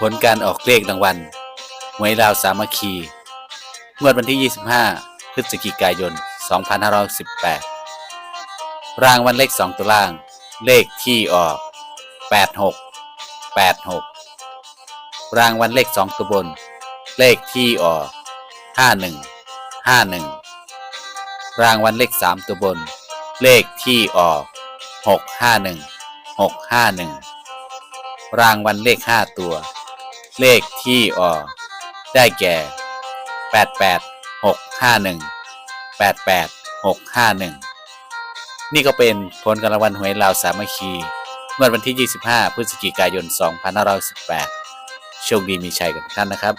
ผลการออกเลขรางวัลหวยลาวสามัคคีงวดวันที่ 25 พฤศจิกายน 2518 รางวัลเลข 2 ตัวล่าง เลขที่ออก 86 86 รางวัลเลข 2 ตัวบน เลขที่ออก 51 51 รางวัลเลข 3 ตัวบน เลขที่ออก 651 651 รางวัลเลข 5 ตัว เลขที่ออกได้แก่ 88 651 88 651 นี่ก็เป็นผลการรางวัลหวยลาวสามัคคีเมื่อวันที่ 25 พฤศจิกายน 2518 โชคดีมีชัยกับทุกท่านนะครับ